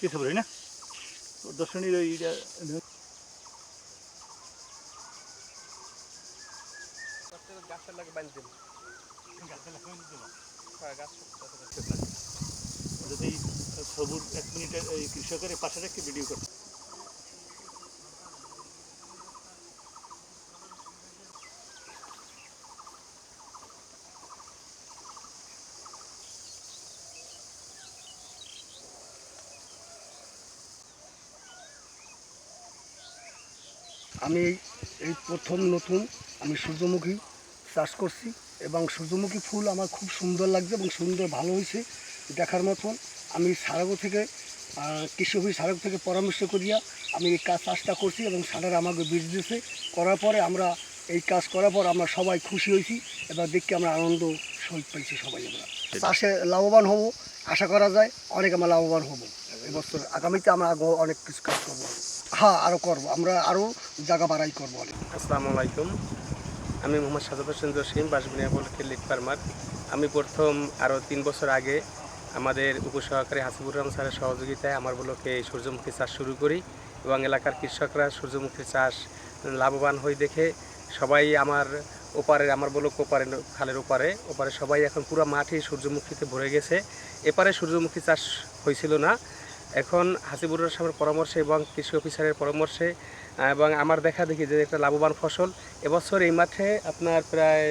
কিছু বলি না? দর্শনীর গাছ যদি সবুজ এক মিনিটের কৃষকের পাশে রেখে ভিডিও করতে। আমি এই প্রথম নতুন আমি সূর্যমুখী চাষ করছি এবং সূর্যমুখী ফুল আমার খুব সুন্দর লাগছে এবং সুন্দর ভালো হয়েছে দেখার মতন। আমি সারাগো থেকে কৃষি অফিস সারাগো থেকে পরামর্শ করিয়া আমি এই কাজ চাষটা করছি এবং সারারা আমাকে বীজ দিয়েছে। করার পরে আমরা এই কাজ করার পর আমরা সবাই খুশি হয়েছি। এবার দেখে আমরা আনন্দ সহিত পাইছি সবাই আমরা। চাষে লাভবান হব, আশা করা যায় অনেক আমরা লাভবান হব। এবছর আগামীতে আমরা অনেক কিছু কাজ করব। হ্যাঁ আরও করব। আমরা আরও জায়গা বাড়াই করব। আসসালামু আলাইকুম। আমি মোহাম্মদ সাজাদ হোসেন জসিম বাসবিনিয়া বলকে লিক ফার্মার আমি প্রথম আরও তিন বছর আগে আমাদের উপসহকারী হাসিবুর রহমান স্যারের সহযোগিতায় আমার ব্লকে সূর্যমুখী চাষ শুরু করি এবং এলাকার কৃষকরা সূর্যমুখী চাষ লাভবান হয়ে দেখে সবাই আমার ওপারের, আমার ব্লক ওপারে খালের ওপারে ওপারে সবাই এখন পুরো মাঠই সূর্যমুখীতে ভরে গেছে। এপারে সূর্যমুখী চাষ হয়েছিল না এখন হাসিবুর রহমানের পরামর্শে এবং কৃষি অফিসারের পরামর্শে এবং আমার দেখা দেখি যে একটা লাভবান ফসল। এবছর এই মাঠে আপনার প্রায়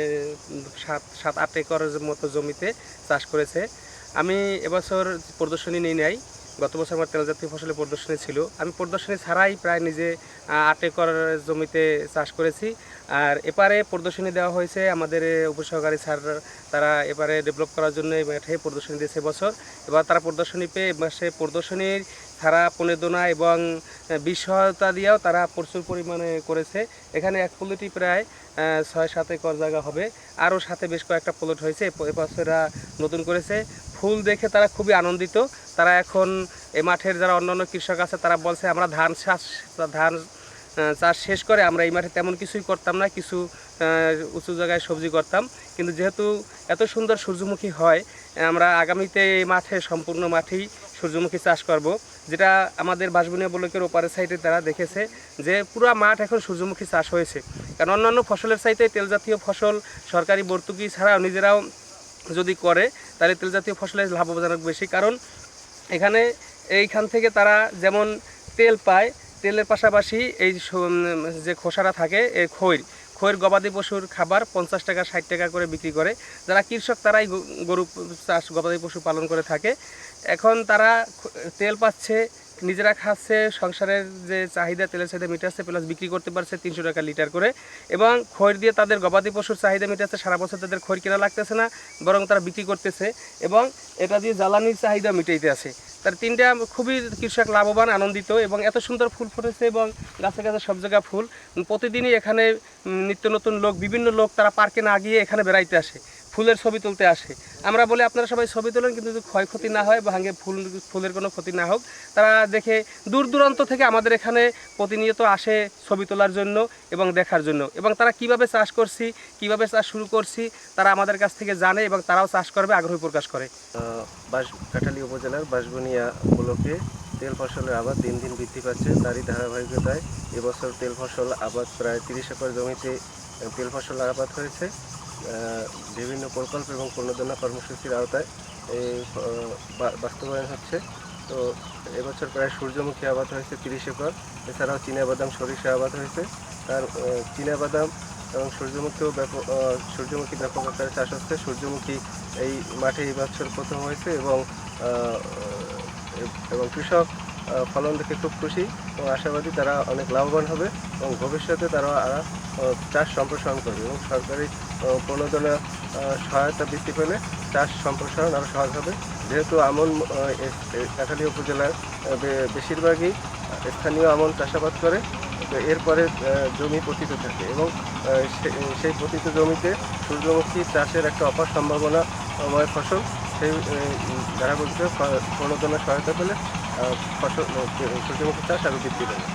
সাত সাত, আট একর মতো জমিতে চাষ করেছে। আমি এবছর প্রদর্শনী নিয়ে নেই। গত বছর আমার তেলজাতীয় ফসলের প্রদর্শনী ছিল। আমি প্রদর্শনী ছাড়াই প্রায় নিজে আট একর জমিতে চাষ করেছি। আর এপারে প্রদর্শনী দেওয়া হয়েছে আমাদের উপসহকারী স্যার, তারা এবারে ডেভেলপ করার জন্য এই মাঠে প্রদর্শনী দিয়েছে বছর। এবার তারা প্রদর্শনী পেয়ে এবার সে প্রদর্শনীর ছাড়া প্রণোদনা এবং বিষ সহায়তা দিয়েও তারা প্রচুর পরিমাণে করেছে। এখানে এক প্লটই প্রায় ছয় সাত একর জায়গা হবে। আরও সাথে বেশ কয়েকটা প্লট হয়েছে। এ- এবছর নতুন করেছে। ফুল দেখে তারা খুবই আনন্দিত। তারা এখন এই মাঠের যারা অন্যান্য কৃষক আছে, তারা বলছে আমরা ধান চাষ ধান চাষ শেষ করে আমরা এই মাঠে তেমন কিছুই করতাম না, কিছু উঁচু জায়গায় সবজি করতাম। কিন্তু যেহেতু এত সুন্দর সূর্যমুখী হয়, আমরা আগামীতে এই মাঠে সম্পূর্ণ মাঠেই সূর্যমুখী চাষ করব। যেটা আমাদের বাসবুনিয়া ব্লকের ওপারের সাইডে তারা দেখেছে যে পুরো মাঠ এখন সূর্যমুখী চাষ হয়েছে। কারণ অন্যান্য ফসলের চাইতে তেলজাতীয় ফসল, সরকারি ভর্তুকি ছাড়াও নিজেরাও যদি করে তাহলে তেল জাতীয় ফসলের লাভজনক বেশি। কারণ এখানে এইখান থেকে তারা যেমন তেল পায়, তেলের পাশাপাশি এই যে খোসারা থাকে, এই খৈর খৈর গবাদি পশুর খাবার পঞ্চাশ টাকা, ষাট টাকা করে বিক্রি করে। যারা কৃষক তারাই গরু চাষ, গবাদি পশু পালন করে থাকে। এখন তারা তেল পাচ্ছে নিজেরা খাচ্ছে, সংসারের যে চাহিদা, তেলের চাহিদা মিটাচ্ছে প্লাস বিক্রি করতে পারছে তিনশো টাকা লিটার করে। এবং খৈর দিয়ে তাদের গবাদি পশুর চাহিদা মিটাচ্ছে, সারা বছর তাদের খৈর কেনা লাগতেছে না, বরং তারা বিক্রি করতেছে। এবং এটা দিয়ে জ্বালানির চাহিদা মিটাইতে আছে। তার তিনটা খুবই কৃষক লাভবান, আনন্দিত, এবং এত সুন্দর ফুল ফুটেছে এবং গাছে গাছে সব জায়গায় ফুল। প্রতিদিনই এখানে নিত্য নতুন লোক, বিভিন্ন লোক তারা পার্কে না গিয়ে এখানে বেড়াইতে আসে। ফুলের ছবি তুলতে আসে। আমরা বলি আপনারা সবাই ছবি তোলেন, কিন্তু যদি ক্ষয়ক্ষতি না হয় ভাঙে ফুল, ফুলের কোনো ক্ষতি না হোক, তারা দেখে দূর দূরান্ত থেকে আমাদের এখানে প্রতিনিয়ত আসে ছবি তোলার জন্য এবং দেখার জন্য। এবং তারা কীভাবে চাষ করছি, কীভাবে চাষ শুরু করছি, তারা আমাদের কাছ থেকে জানে এবং তারাও চাষ করবে, আগ্রহ প্রকাশ করে। বাঁশ উপজেলার বাঁশবনিয়া ব্লকে তেল ফসলের আবাদ দিন দিন বৃদ্ধি পাচ্ছে। তারই ধারাবাহিকতায় এবছর তেল ফসল আবাদ প্রায় তিরিশ একর জমিতে, তেল ফসল আবাদ হয়েছে। বিভিন্ন প্রকল্প এবং প্রণোদনা কর্মসূচির আওতায় এই বাস্তবায়ন হচ্ছে। তো এবছর প্রায় সূর্যমুখী আবাদ হয়েছে তিরিশ একর। এছাড়াও চীনাবাদাম সরিষা আবাদ হয়েছে। তার চীনাবাদাম এবং সূর্যমুখীও ব্যাপক সূর্যমুখী ব্যাপক আকারে চাষ হচ্ছে। সূর্যমুখী এই মাঠে এই বছর প্রথম হয়েছে এবং এবং কৃষক ফলন দেখে খুব খুশি এবং আশাবাদী তারা অনেক লাভবান হবে এবং ভবিষ্যতে তারা আরও, চাষ সম্প্রসারণ করবে এবং সরকারি আহ, প্রণোদনা সহায়তা বৃদ্ধি পেলে চাষ সম্প্রসারণ আরও সহজ হবে। যেহেতু আমন এ- উপজেলার বেশিরভাগই স্থানীয় আমন চাষাবাদ করে এরপরে জমি পতিত থাকে এবং সেই পতিত জমিতে সূর্যমুখী চাষের একটা অপার সম্ভাবনাময় ফসল সেই ধারাবাহিক প্রণোদনা সহায়তা পেলে ফসল সূর্যমুখী চাষ আরও বৃদ্ধি পাবে